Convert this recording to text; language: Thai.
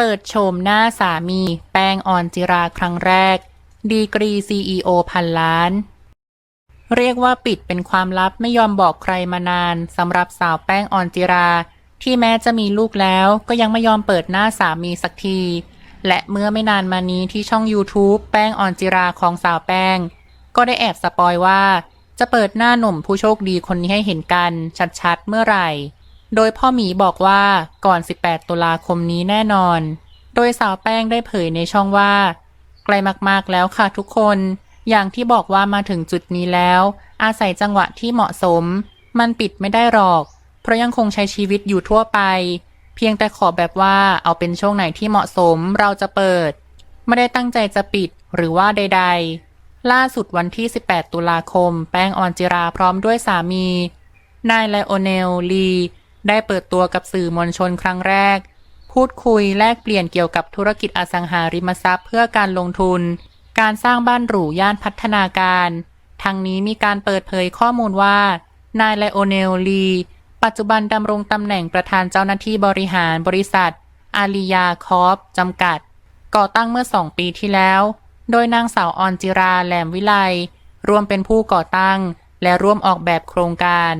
เปิดโฉมหน้าสามี แป้งออนจิราครั้งแรก ดีกรี CEO พันล้าน เรียกว่าปิดเป็นความลับไม่ยอมบอกใครมานานสำหรับสาวแป้งออนจิรา ที่แม้จะมีลูกแล้วก็ยังไม่ยอมเปิดหน้าสามีสักที และเมื่อไม่นานมานี้ที่ช่อง YouTube แป้งออนจิราของสาวแป้ง ก็ได้แอบสปอยว่า จะเปิดหน้าหนุ่มผู้โชคดีคนนี้ให้เห็นกันชัดๆเมื่อไหร่ โดยพ่อหมีบอกว่าก่อน 18 ตุลาคมนี้แน่นอน โดยสาวแป้งได้เผยในช่องว่าไกลมากๆแล้วค่ะทุกคน อย่างที่บอกว่ามาถึงจุดนี้แล้ว อาศัยจังหวะที่เหมาะสม มันปิดไม่ได้หรอก เพราะยังคงใช้ชีวิตอยู่ทั่วไป เพียงแต่ขอแบบว่าเอาเป็นช่วงไหนที่เหมาะสมเราจะเปิด ไม่ได้ตั้งใจจะปิดหรือว่าใด ๆ ล่าสุดวันที่ 18 ตุลาคม แป้งออนจิราพร้อมด้วยสามี นายไลโอเนลลี ได้เปิดตัวกับสื่อมวลชนครั้งแรก พูดคุยแลกเปลี่ยนเกี่ยวกับธุรกิจอสังหาริมทรัพย์เพื่อการลงทุน การสร้างบ้านหรูย่านพัฒนาการ ทั้งนี้มีการเปิดเผยข้อมูลว่า นายไลโอเนลลี ปัจจุบันดำรงตำแหน่งประธานเจ้าหน้าที่บริหารบริษัท อาลียาคอปจำกัด ก่อตั้งเมื่อสองปีที่แล้ว โดยนางสาวออนจิราแหลมวิไลร่วมเป็นผู้ก่อตั้ง และร่วมออกแบบโครงการ